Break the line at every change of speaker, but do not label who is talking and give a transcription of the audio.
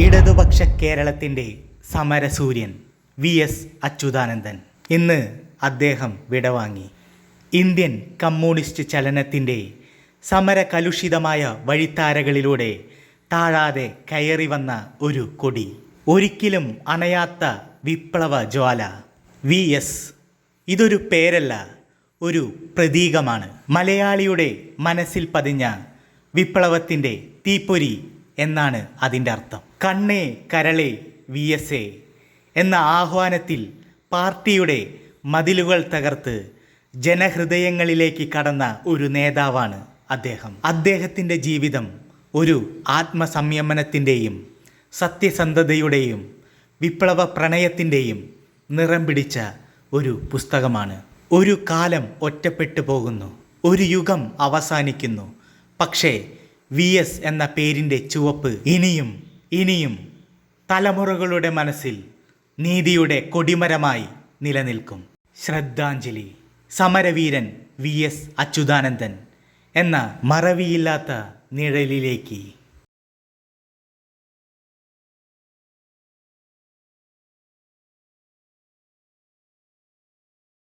ഇടതുപക്ഷ കേരളത്തിന്റെ സമരസൂര്യൻ V S Achuthanandan. ഇന്ന് അദ്ദേഹം വിടവാങ്ങി. ഇന്ത്യൻ കമ്മ്യൂണിസ്റ്റ് ചലനത്തിന്റെ സമരകലുഷിതമായ വഴിത്താരകളിലൂടെ താഴാതെ കയറി വന്ന ഒരു കൊടി. ഒരിക്കലും അണയാത്ത വിപ്ലവ ജ്വാല. വി എസ് ഇതൊരു പേരല്ല ഒരു പ്രതീകമാണ്. മലയാളിയുടെ മനസ്സിൽ പതിഞ്ഞ വിപ്ലവത്തിന്റെ തീപ്പൊരി എന്നാണ് അതിന്റെ അർത്ഥം. കണ്ണേ കരളേ വി എസ് എ എന്ന ആഹ്വാനത്തിൽ പാർട്ടിയുടെ മതിലുകൾ തകർത്ത് ജനഹൃദയങ്ങളിലേക്ക് കടന്ന ഒരു നേതാവാണ് അദ്ദേഹം. അദ്ദേഹത്തിന്റെ ജീവിതം ഒരു ആത്മസംയമനത്തിന്റെയും സത്യസന്ധതയുടെയും വിപ്ലവ പ്രണയത്തിന്റെയും നിറം പിടിച്ച ഒരു പുസ്തകമാണ്. ഒരു കാലം ഒറ്റപ്പെട്ടു പോകുന്നു. ഒരു യുഗം അവസാനിക്കുന്നു. പക്ഷേ വി എസ് എന്ന പേരിന്റെ ചുവപ്പ് ഇനിയും ഇനിയും തലമുറകളുടെ മനസ്സിൽ നീതിയുടെ കൊടിമരമായി നിലനിൽക്കും. ശ്രദ്ധാഞ്ജലി സമരവീരൻ വി എസ് അച്യുതാനന്ദൻ എന്ന മറവിയില്ലാത്ത നിഴലിലേക്ക്